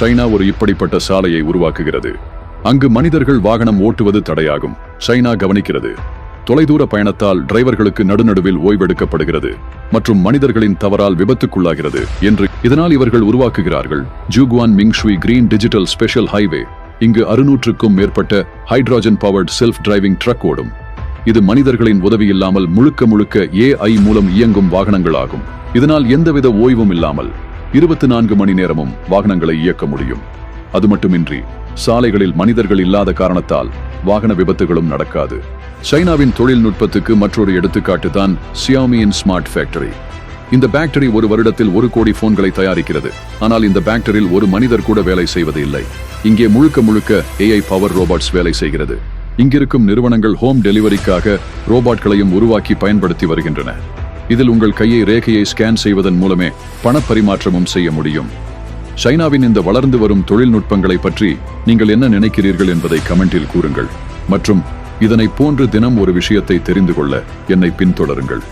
China ஒரு இப்படிப்பட்ட சாலையை உருவாக்குகிறது. அங்கு மனிதர்கள் வாகனம் ஓட்டுவது தடையாகும். சைனா கவனிக்கிறது. தொலைதூர பயணத்தால் டிரைவர்களுக்கு நடுநடுவில் ஓய்வெடுக்கப்படுகிறது. மற்றும் மனிதர்களின் தவறால் விபத்துக்குள்ளாகிறது என்று இதனால் இவர்கள் உருவாக்குகிறார்கள். ஜூகுவான் மிங்ஷுய் கிரீன் டிஜிட்டல் ஸ்பெஷல் ஹைவே. இங்கு அறுநூற்றுக்கும் மேற்பட்ட hydrogen powered self driving truck ஓடும். இது மனிதர்களின் உதவி இல்லாமல் முழுக்க முழுக்க ஏஐ மூலம் இயங்கும் வாகனங்களாகும். இதனால் எந்தவித ஓய்வும் இல்லாமல் இருபத்தி நான்கு மணி நேரமும் வாகனங்களை இயக்க முடியும். அது மட்டுமின்றி சாலைகளில் மனிதர்கள் இல்லாத காரணத்தால் வாகன விபத்துகளும் நடக்காது. சைனாவின் தொழில்நுட்பத்துக்கு மற்றொரு எடுத்துக்காட்டு தான் சியாமியின் ஸ்மார்ட் ஃபேக்டரி. இந்த பேக்டரி ஒரு வருடத்தில் ஒரு கோடி போன்களை தயாரிக்கிறது. ஆனால் இந்த ஃபேக்டரியில் ஒரு மனிதர் கூட வேலை செய்வது இல்லை இங்கே முழுக்க முழுக்க ஏஐ பவர் ரோபோட்ஸ் வேலை செய்கிறது. இங்கிருக்கும் நிறுவனங்கள் ஹோம் டெலிவரிக்காக ரோபோட்களையும் உருவாக்கி பயன்படுத்தி வருகின்றன. இதில் உங்கள் கையை ரேகையை ஸ்கேன் செய்வதன் மூலமே பணப்பரிமாற்றமும் செய்ய முடியும். சைனாவின் இந்த வளர்ந்து வரும் தொழில்நுட்பங்களை பற்றி நீங்கள் என்ன நினைக்கிறீர்கள் என்பதை கமெண்டில் கூறுங்கள். மற்றும் இதனை போன்று தினம் ஒரு விஷயத்தை தெரிந்து கொள்ள என்னை பின்தொடருங்கள்.